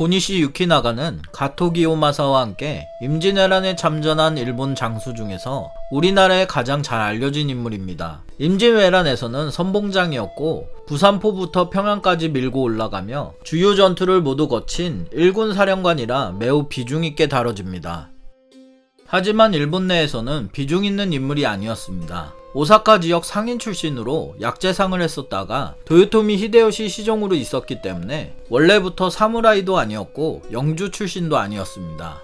고니시 유키나가는 가토 기요마사와 함께 임진왜란에 참전한 일본 장수 중에서 우리나라에 가장 잘 알려진 인물입니다. 임진왜란에서는 선봉장이었고 부산포부터 평양까지 밀고 올라가며 주요 전투를 모두 거친 일군 사령관이라 매우 비중 있게 다뤄집니다. 하지만 일본 내에서는 비중 있는 인물이 아니었습니다. 오사카 지역 상인 출신으로 약재상을 했었다가 도요토미 히데요시 시종으로 있었기 때문에 원래부터 사무라이도 아니었고 영주 출신도 아니었습니다.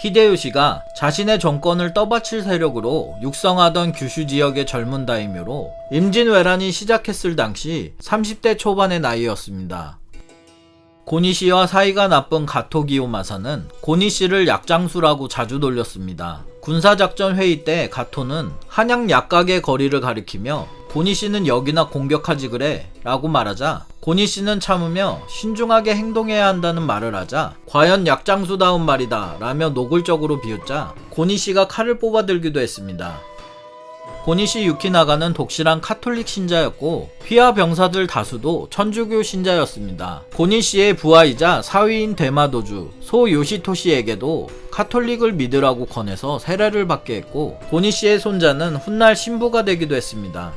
히데요시가 자신의 정권을 떠받칠 세력으로 육성하던 규슈 지역의 젊은 다이묘로 임진왜란이 시작했을 당시 30대 초반의 나이였습니다. 고니 씨와 사이가 나쁜 가토 기요 마사는 고니 씨를 약장수라고 자주 놀렸습니다. 군사작전 회의 때 가토는 한양 약각의 거리를 가리키며 고니 씨는 여기나 공격하지 그래 라고 말하자 고니 씨는 참으며 신중하게 행동해야 한다는 말을 하자 과연 약장수다운 말이다 라며 노골적으로 비웃자 고니 씨가 칼을 뽑아들기도 했습니다. 고니시 유키나가는 독실한 카톨릭 신자였고 휘하 병사들 다수도 천주교 신자였습니다. 고니시의 부하이자 사위인 대마도주 소 요시토시에게도 카톨릭을 믿으라고 권해서 세례를 받게 했고 고니시의 손자는 훗날 신부가 되기도 했습니다.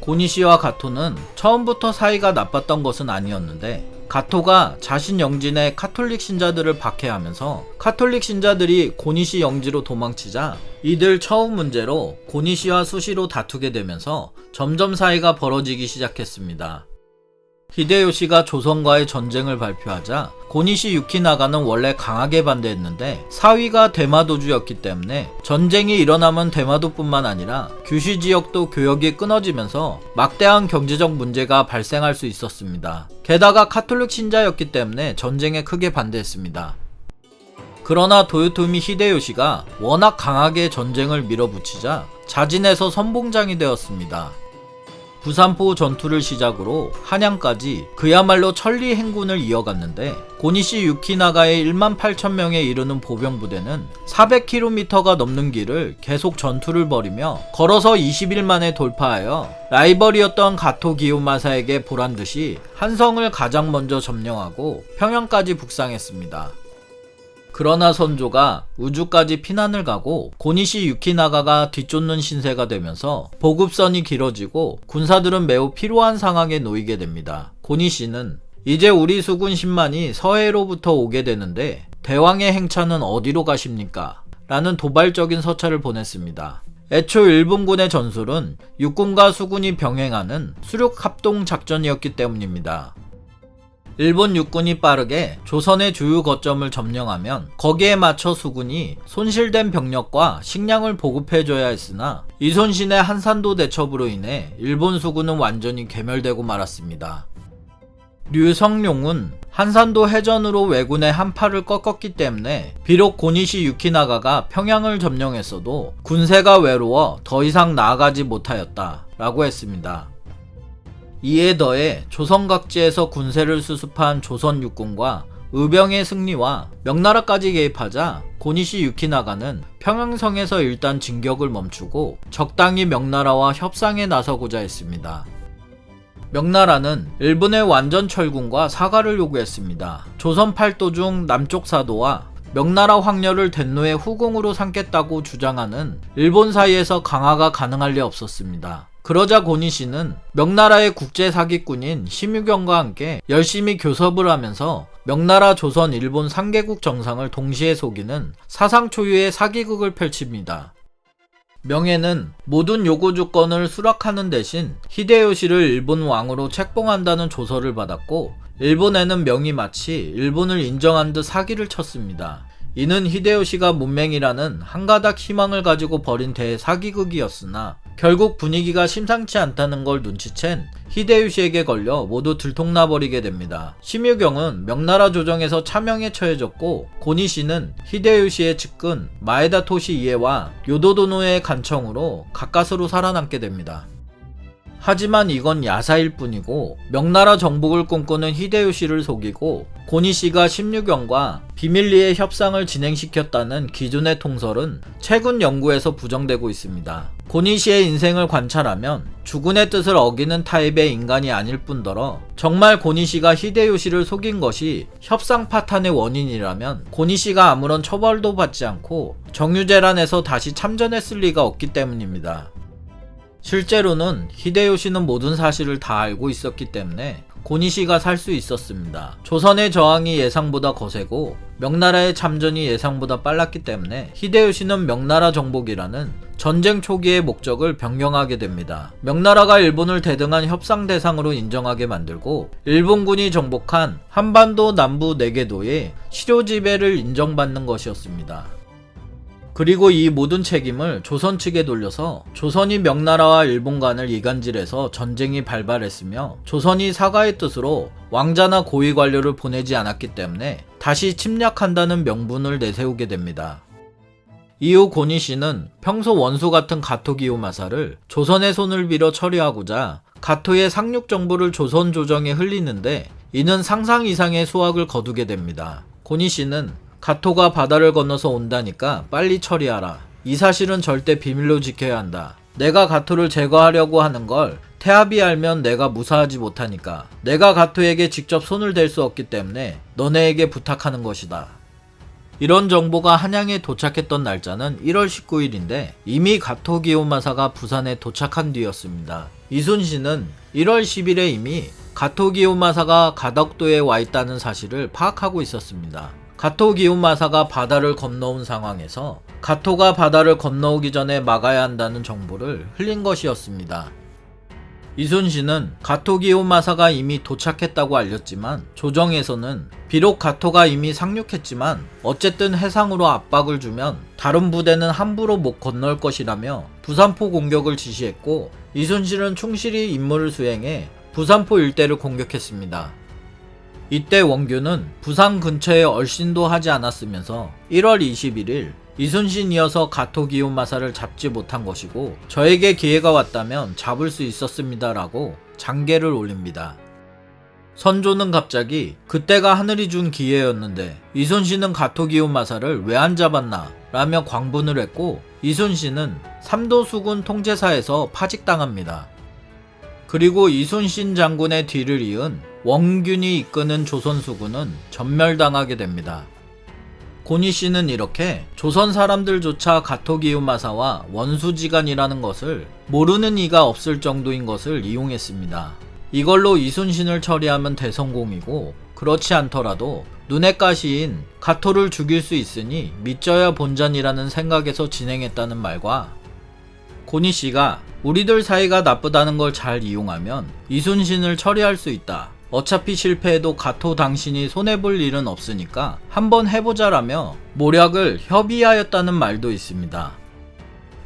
고니시와 가토는 처음부터 사이가 나빴던 것은 아니었는데 가토가 자신 영진의 카톨릭 신자들을 박해하면서 카톨릭 신자들이 고니시 영지로 도망치자 이들 처음 문제로 고니시와 수시로 다투게 되면서 점점 사이가 벌어지기 시작했습니다. 히데요시가 조선과의 전쟁을 발표하자 고니시 유키나가는 원래 강하게 반대했는데 사위가 대마도주였기 때문에 전쟁이 일어나면 대마도뿐만 아니라 규슈 지역도 교역이 끊어지면서 막대한 경제적 문제가 발생할 수 있었습니다. 게다가 카톨릭 신자였기 때문에 전쟁에 크게 반대했습니다. 그러나 도요토미 히데요시가 워낙 강하게 전쟁을 밀어붙이자 자진해서 선봉장이 되었습니다. 부산포 전투를 시작으로 한양까지 그야말로 천리 행군을 이어갔는데 고니시 유키나가의 1만 8천 명에 이르는 보병 부대는 400km가 넘는 길을 계속 전투를 벌이며 걸어서 20일 만에 돌파하여 라이벌이었던 가토 기요마사에게 보란 듯이 한성을 가장 먼저 점령하고 평양까지 북상했습니다. 그러나 선조가 우주까지 피난을 가고 고니시 유키나가가 뒤쫓는 신세가 되면서 보급선이 길어지고 군사들은 매우 필요한 상황에 놓이게 됩니다. 고니시는 이제 우리 수군 10만이 서해로부터 오게 되는데 대왕의 행차는 어디로 가십니까? 라는 도발적인 서찰을 보냈습니다. 애초 일본군의 전술은 육군과 수군이 병행하는 수륙 합동 작전이었기 때문입니다. 일본 육군이 빠르게 조선의 주요 거점을 점령하면 거기에 맞춰 수군이 손실된 병력과 식량을 보급해줘야 했으나 이손신의 한산도 대첩으로 인해 일본 수군은 완전히 괴멸되고 말았습니다. 류성룡은 한산도 해전으로 왜군의 한파를 꺾었기 때문에 비록 고니시 유키나가가 평양을 점령했어도 군세가 외로워 더 이상 나아가지 못하였다 라고 했습니다. 이에 더해 조선 각지에서 군세를 수습한 조선 육군과 의병의 승리와 명나라까지 개입하자 고니시 유키나가는 평양성에서 일단 진격을 멈추고 적당히 명나라와 협상에 나서고자 했습니다. 명나라는 일본의 완전 철군과 사과를 요구했습니다. 조선 팔도 중 남쪽 사도와 명나라 황녀를 덴노의 후궁으로 삼겠다고 주장하는 일본 사이에서 강화가 가능할 리 없었습니다. 그러자 고니시는 명나라의 국제 사기꾼인 심유경과 함께 열심히 교섭을 하면서 명나라 조선 일본 3개국 정상을 동시에 속이는 사상 초유의 사기극을 펼칩니다. 명예는 모든 요구 조건을 수락하는 대신 히데요시를 일본 왕으로 책봉한다는 조서를 받았고 일본에는 명이 마치 일본을 인정한 듯 사기를 쳤습니다. 이는 히데요시가 문맹이라는 한 가닥 희망을 가지고 벌인 대사기극이었으나 결국 분위기가 심상치 않다는 걸 눈치챈 히데요시에게 걸려 모두 들통나버리게 됩니다. 심유경은 명나라 조정에서 차명에 처해졌고 고니시는 히데요시의 측근 마에다 토시 이에와 요도도노의 간청으로 가까스로 살아남게 됩니다. 하지만 이건 야사일 뿐이고 명나라 정복을 꿈꾸는 히데요시를 속이고 고니시가 심유경과 비밀리에 협상을 진행시켰다는 기존의 통설은 최근 연구에서 부정되고 있습니다. 고니시의 인생을 관찰하면 주군의 뜻을 어기는 타입의 인간이 아닐 뿐더러 정말 고니시가 히데요시를 속인 것이 협상 파탄의 원인이라면 고니시가 아무런 처벌도 받지 않고 정유재란에서 다시 참전했을 리가 없기 때문입니다. 실제로는 히데요시는 모든 사실을 다 알고 있었기 때문에 고니시가 살 수 있었습니다. 조선의 저항이 예상보다 거세고 명나라의 참전이 예상보다 빨랐기 때문에 히데요시는 명나라 정복이라는 전쟁 초기의 목적을 변경하게 됩니다. 명나라가 일본을 대등한 협상 대상으로 인정하게 만들고 일본군이 정복한 한반도 남부 4개도의 시료 지배를 인정받는 것이었습니다. 그리고 이 모든 책임을 조선 측에 돌려서 조선이 명나라와 일본 간을 이간질해서 전쟁이 발발했으며 조선이 사과의 뜻으로 왕자나 고위 관료를 보내지 않았기 때문에 다시 침략한다는 명분을 내세우게 됩니다. 이후 고니 씨는 평소 원수 같은 가토 기요마사를 조선의 손을 빌어 처리하고자 가토의 상륙 정보를 조선 조정에 흘리는데 이는 상상 이상의 수확을 거두게 됩니다. 고니 씨는 가토가 바다를 건너서 온다니까 빨리 처리하라. 이 사실은 절대 비밀로 지켜야 한다. 내가 가토를 제거하려고 하는 걸 태압이 알면 내가 무사하지 못하니까 내가 가토에게 직접 손을 댈 수 없기 때문에 너네에게 부탁하는 것이다. 이런 정보가 한양에 도착했던 날짜는 1월 19일인데 이미 가토 기요마사가 부산에 도착한 뒤였습니다. 이순신은 1월 10일에 이미 가토 기요마사가 가덕도에 와 있다는 사실을 파악하고 있었습니다. 가토 기요마사가 바다를 건너온 상황에서 가토가 바다를 건너오기 전에 막아야 한다는 정보를 흘린 것이었습니다. 이순신은 가토 기요마사가 이미 도착했다고 알렸지만 조정에서는 비록 가토가 이미 상륙했지만 어쨌든 해상으로 압박을 주면 다른 부대는 함부로 못 건널 것이라며 부산포 공격을 지시했고 이순신은 충실히 임무를 수행해 부산포 일대를 공격했습니다. 이때 원규는 부산 근처에 얼씬도 하지 않았으면서 1월 21일 이순신이어서 가토 기요마사를 잡지 못한 것이고 저에게 기회가 왔다면 잡을 수 있었습니다라고 장계를 올립니다. 선조는 갑자기 그때가 하늘이 준 기회였는데 이순신은 가토 기요마사를 왜 안 잡았나 라며 광분을 했고 이순신은 삼도수군 통제사에서 파직당합니다. 그리고 이순신 장군의 뒤를 이은 원균이 이끄는 조선수군은 전멸당하게 됩니다. 고니 씨는 이렇게 조선 사람들조차 가토기요마사와 원수지간이라는 것을 모르는 이가 없을 정도인 것을 이용했습니다. 이걸로 이순신을 처리하면 대성공이고 그렇지 않더라도 눈의 가시인 가토를 죽일 수 있으니 믿져야 본전이라는 생각에서 진행했다는 말과 고니 씨가 우리들 사이가 나쁘다는 걸 잘 이용하면 이순신을 처리할 수 있다. 어차피 실패해도 가토 당신이 손해볼 일은 없으니까 한번 해보자라며 모략을 협의하였다는 말도 있습니다.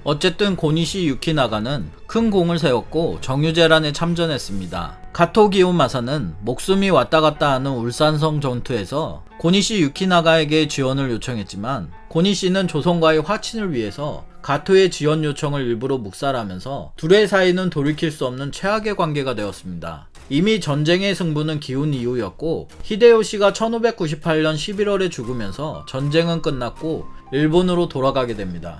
어쨌든 고니시 유키나가는 큰 공을 세웠고 정유재란에 참전했습니다. 가토 기요 마사는 목숨이 왔다 갔다 하는 울산성 전투에서 고니시 유키나가에게 지원을 요청했지만 고니시는 조선과의 화친을 위해서 가토의 지원 요청을 일부러 묵살하면서 둘의 사이는 돌이킬 수 없는 최악의 관계가 되었습니다. 이미 전쟁의 승부는 기운 이후였고 히데요시가 1598년 11월에 죽으면서 전쟁은 끝났고 일본으로 돌아가게 됩니다.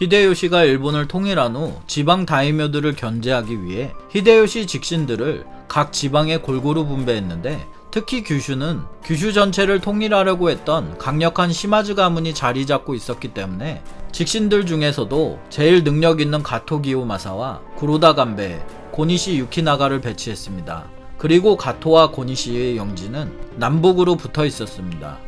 히데요시가 일본을 통일한 후 지방 다이묘들을 견제하기 위해 히데요시 직신들을 각 지방에 골고루 분배했는데 특히 규슈는 규슈 전체를 통일하려고 했던 강력한 시마즈 가문이 자리 잡고 있었기 때문에 직신들 중에서도 제일 능력 있는 가토 기요마사와 구로다 간베, 고니시 유키나가를 배치했습니다. 그리고 가토와 고니시의 영지는 남북으로 붙어 있었습니다.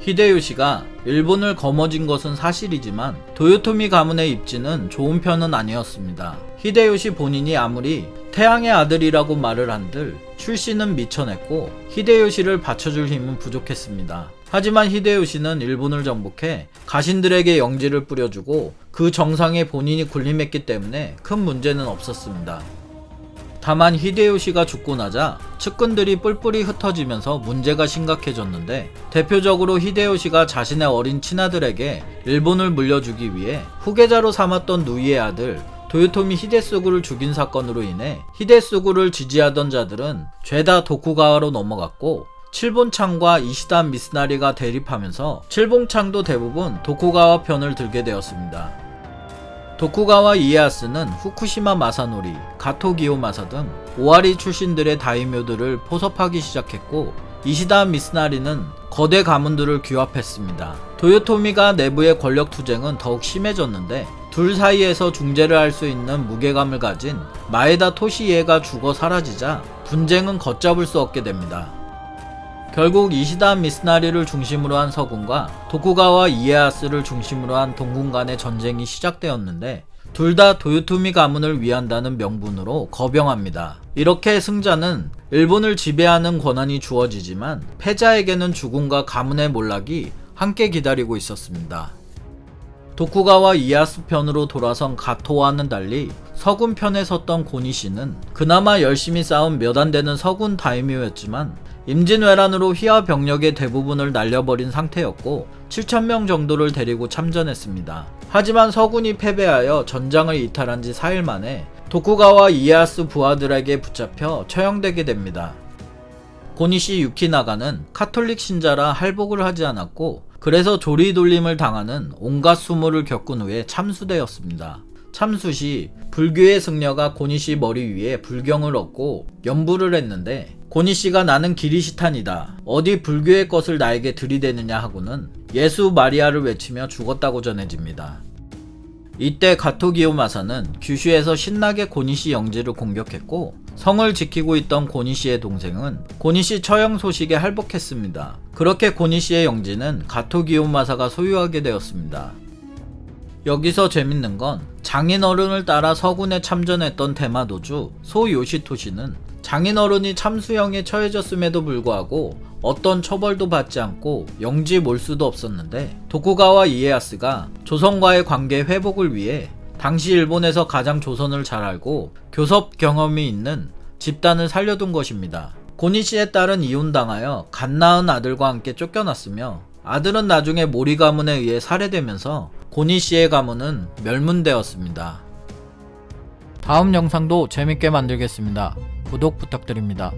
히데요시가 일본을 거머쥔 것은 사실이지만 도요토미 가문의 입지는 좋은 편은 아니었습니다. 히데요시 본인이 아무리 태양의 아들이라고 말을 한들 출신은 미쳐냈고 히데요시를 받쳐줄 힘은 부족했습니다. 하지만 히데요시는 일본을 정복해 가신들에게 영지를 뿌려주고 그 정상에 본인이 군림했기 때문에 큰 문제는 없었습니다. 다만 히데요시가 죽고 나자 측근들이 뿔뿔이 흩어지면서 문제가 심각해졌는데 대표적으로 히데요시가 자신의 어린 친아들에게 일본을 물려주기 위해 후계자로 삼았던 누이의 아들 도요토미 히데스구를 죽인 사건으로 인해 히데스구를 지지하던 자들은 죄다 도쿠가와로 넘어갔고 칠본창과 이시다 미스나리가 대립하면서 칠본창도 대부분 도쿠가와 편을 들게 되었습니다. 도쿠가와 이에야스는 후쿠시마 마사노리, 가토 기요 마사 등 오와리 출신들의 다이묘들을 포섭하기 시작했고 이시다 미스나리는 거대 가문들을 규합했습니다. 도요토미가 내부의 권력 투쟁은 더욱 심해졌는데 둘 사이에서 중재를 할 수 있는 무게감을 가진 마에다 토시예가 죽어 사라지자 분쟁은 걷잡을 수 없게 됩니다. 결국 이시다 미스나리를 중심으로 한 서군과 도쿠가와 이에야스를 중심으로 한 동군 간의 전쟁이 시작되었는데 둘 다 도요토미 가문을 위한다는 명분으로 거병합니다. 이렇게 승자는 일본을 지배하는 권한이 주어지지만 패자에게는 죽음과 가문의 몰락이 함께 기다리고 있었습니다. 도쿠가와 이에야스 편으로 돌아선 가토와는 달리 서군 편에 섰던 고니 씨는 그나마 열심히 싸운 몇 안 되는 서군 다이묘였지만 임진왜란으로 휘하 병력의 대부분을 날려버린 상태였고 7천명 정도를 데리고 참전했습니다. 하지만 서군이 패배하여 전장을 이탈한 지 4일 만에 도쿠가와 이에야스 부하들에게 붙잡혀 처형되게 됩니다. 고니시 유키나가는 카톨릭 신자라 할복을 하지 않았고 그래서 조리돌림을 당하는 온갖 수모를 겪은 후에 참수되었습니다. 참수 시 불교의 승려가 고니시 머리 위에 불경을 얻고 연부를 했는데 고니시가 나는 기리시탄이다. 어디 불교의 것을 나에게 들이대느냐 하고는 예수 마리아를 외치며 죽었다고 전해집니다. 이때 가토기요 마사는 규슈에서 신나게 고니시 영지를 공격했고 성을 지키고 있던 고니시의 동생은 고니시 처형 소식에 할복했습니다. 그렇게 고니시의 영지는 가토기요 마사가 소유하게 되었습니다. 여기서 재밌는 건 장인어른을 따라 서군에 참전했던 대마도주 소요시토시는 장인어른이 참수형에 처해졌음에도 불구하고 어떤 처벌도 받지 않고 영지 몰수도 없었는데 도쿠가와 이에야스가 조선과의 관계 회복을 위해 당시 일본에서 가장 조선을 잘 알고 교섭 경험이 있는 집단을 살려둔 것입니다. 고니시의 딸은 이혼당하여 갓 낳은 아들과 함께 쫓겨났으며 아들은 나중에 모리 가문에 의해 살해되면서 고니시의 가문은 멸문되었습니다. 다음 영상도 재밌게 만들겠습니다. 구독 부탁드립니다.